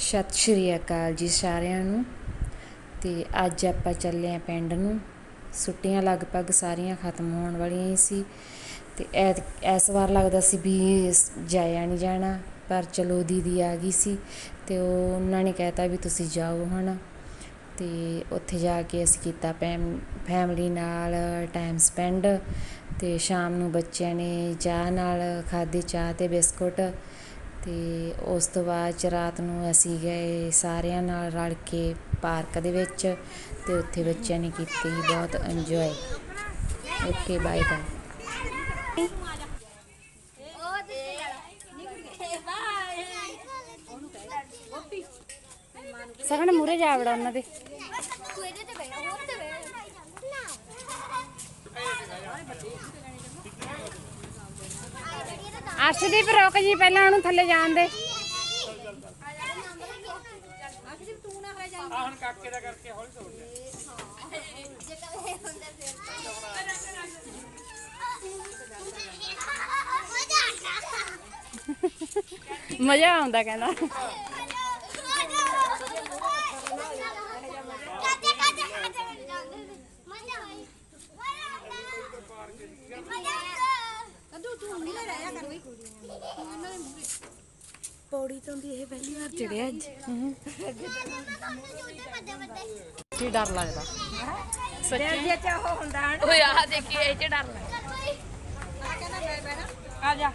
ਸਤਿ ਸ਼੍ਰੀ ਅਕਾਲ ਜੀ ਸਾਰਿਆਂ ਨੂੰ। ਤੇ ਅੱਜ ਆਪਾਂ ਚੱਲੇ ਆ ਪਿੰਡ ਨੂੰ। ਛੁੱਟੀਆਂ ਲਗਭਗ ਸਾਰੀਆਂ ਖਤਮ ਹੋਣ ਵਾਲੀਆਂ ਹੀ ਸੀ। ਤੇ ਐਤ- ਇਸ ਵਾਰ ਲੱਗਦਾ ਸੀ ਵੀ ਜਾਇਆ ਨਹੀਂ ਜਾਣਾ, ਪਰ ਚਲੋ ਦੀਦੀ ਆ ਗਈ ਸੀ ਤੇ ਉਹ ਉਹਨਾਂ ਨੇ ਕਹਿਤਾ ਵੀ ਤੁਸੀਂ ਜਾਓ ਹੁਣ ਤੇ ਉੱਥੇ ਜਾ ਕੇ ਅਸੀਂ ਕੀਤਾ ਪੈਮ ਫੈਮਲੀ ਨਾਲ ਟਾਈਮ ਸਪੈਂਡ। ਤੇ ਸ਼ਾਮ ਨੂੰ ਬੱਚਿਆਂ ਨੇ ਚਾਹ ਨਾਲ ਖਾਦੇ ਚਾਹ ਤੇ ਬਿਸਕੁਟ। ਤੇ ਉਸ ਤੋਂ ਬਾਅਦ ਚ ਰਾਤ ਨੂੰ ਅਸੀਂ ਗਏ ਸਾਰਿਆਂ ਨਾਲ ਰਲ ਕੇ ਪਾਰਕ ਦੇ ਵਿੱਚ ਤੇ ਉੱਥੇ ਬੱਚਿਆਂ ਨੇ ਕੀਤੀ ਬਹੁਤ ਇੰਜੋਏ ਓਕੇ ਬਾਏ ਬਾਏ ਸਗਣ ਮੂਰੇ ਜਾ ਵੜਾ ਉਹਨਾਂ ਦੇ। ਤੂੰ ਇਹਦੇ ਤੇ ਬੈਠ ਹੋਰ ਤੇ ਬੈਠ ਅਰਸ਼ਦੀਪ ਰੁਕ ਜੀ ਪਹਿਲਾਂ ਉਹਨੂੰ ਥੱਲੇ ਜਾਣ ਦੇ। ਹੁਣ ਕਾਕੇ ਕਰਕੇ ਹੌਲੀ ਮਜ਼ਾ ਆਉਂਦਾ ਕਹਿੰਦਾ। ਪੌੜੀ ਤੋਂ ਦੀ ਇਹ ਪਹਿਲੀ ਵਾਰ ਚੜਿਆ ਅੱਜ। ਕੀ ਡਰ ਲੱਗਦਾ? ਸੱਚੀ। ਓਏ ਆ ਦੇਖੀ ਇਹ ਚ ਡਰ ਲੱਗਦਾ। ਆ ਜਾ।